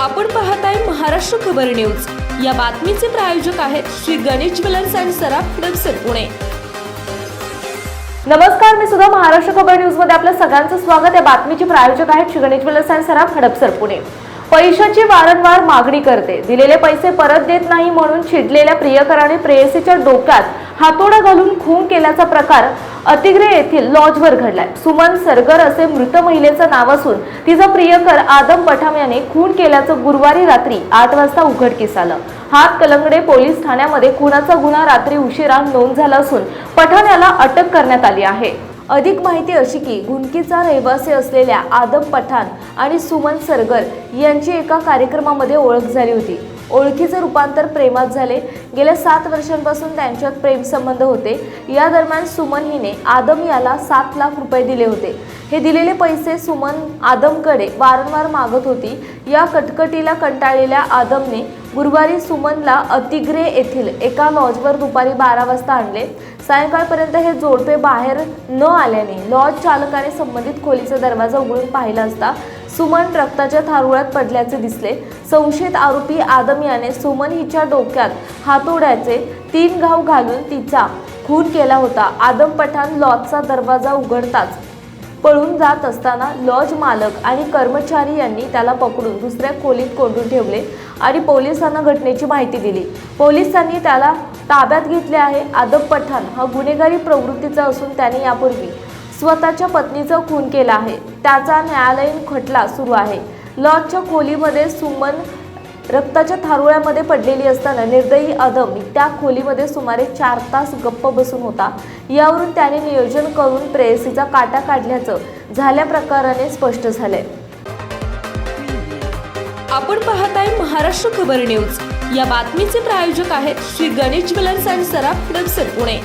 आपण पाहताय महाराष्ट्र खबर न्यूज. या बातमीचे प्रायोजक आहेत श्री गणेश ज्वेलर्स अँड सराफ हडपसर पुणे. नमस्कार मी सुद्धा महाराष्ट्र खबर न्यूजमध्ये आपलं सगळ्यांचं स्वागत. या बातमीचे प्रायोजक आहेत श्री गणेश ज्वेलर्स अँड सराफ हडपसर पुणे. पैशाची वारंवार मागणी करते. दिलेले पैसे परत देत नाही म्हणून चिडलेल्या प्रियकराने प्रेयसीच्या डोक्यात हातोडा घालून खून केल्याचा प्रकार अतिग्रे येथील लॉजवर घडलाय. सुमन सरगर असे मृत महिलेचं नाव असून तिचा प्रियकर आदम पठाम याने खून केल्याचं गुरुवारी रात्री आठ वाजता उघडकीस आलं. हात कलंगडे पोलीस ठाण्यामध्ये खुनाचा गुन्हा रात्री उशिरा नोंद झाला असून पठाण याला अटक करण्यात आली आहे. अधिक माहिती अशी की गुंडकीचा रहिवासी असलेल्या आदम पठाण आणि सुमन सरगर यांची एका कार्यक्रमामध्ये ओळख झाली होती. ओळखीचे रूपांतर प्रेमात झाले. गेल्या सात वर्षांपासून त्यांच्यात प्रेमसंबंध होते. या दरम्यान सुमन हिने आदम याला सात लाख रुपये दिले होते. हे दिलेले पैसे सुमन आदमकडे वारंवार मागत होती. या कटकटीला कंटाळलेल्या आदमने गुरुवारी सुमनला अतिग्रे येथील एका लॉजवर दुपारी बारा वाजता आणले. सायंकाळपर्यंत हे जोडपे बाहेर न आल्याने लॉज चालकाने संबंधित खोलीचा दरवाजा उघडून पाहिला असता सुमन रक्ताच्या थारुळ्यात पडल्याचे दिसले. संशयित आरोपी आदम याने सुमन हिच्या डोक्यात हातोड्याचे तीन घाव घालून तिचा खून केला होता. आदम पठाण लॉजचा दरवाजा उघडताच पळून जात असताना लॉज मालक आणि कर्मचारी यांनी त्याला पकडून दुसऱ्या खोलीत कोंडून ठेवले आणि पोलिसांना घटनेची माहिती दिली. पोलिसांनी त्याला ताब्यात घेतले आहे. आदम पठाण हा गुन्हेगारी प्रवृत्तीचा असून त्याने यापूर्वी स्वतःच्या पत्नीचा खून केला आहे. त्याचा न्यायालयीन खटला सुरू आहे. लॉजच्या खोलीमध्ये सुमन रक्ताच्या थारुळ्यामध्ये पडलेली असताना निर्दयी अदम त्या खोलीमध्ये सुमारे चार तास गप्प बसून होता. यावरून त्याने नियोजन करून प्रेयसीचा काटा काढल्याचं झाल्या प्रकाराने स्पष्ट झालंय. आपण पाहत आहे महाराष्ट्र खबर न्यूज. या बातमीचे प्रायोजक आहेत श्री गणेश ज्वेलर्स अँड सराफ प्रोडक्शन पुणे.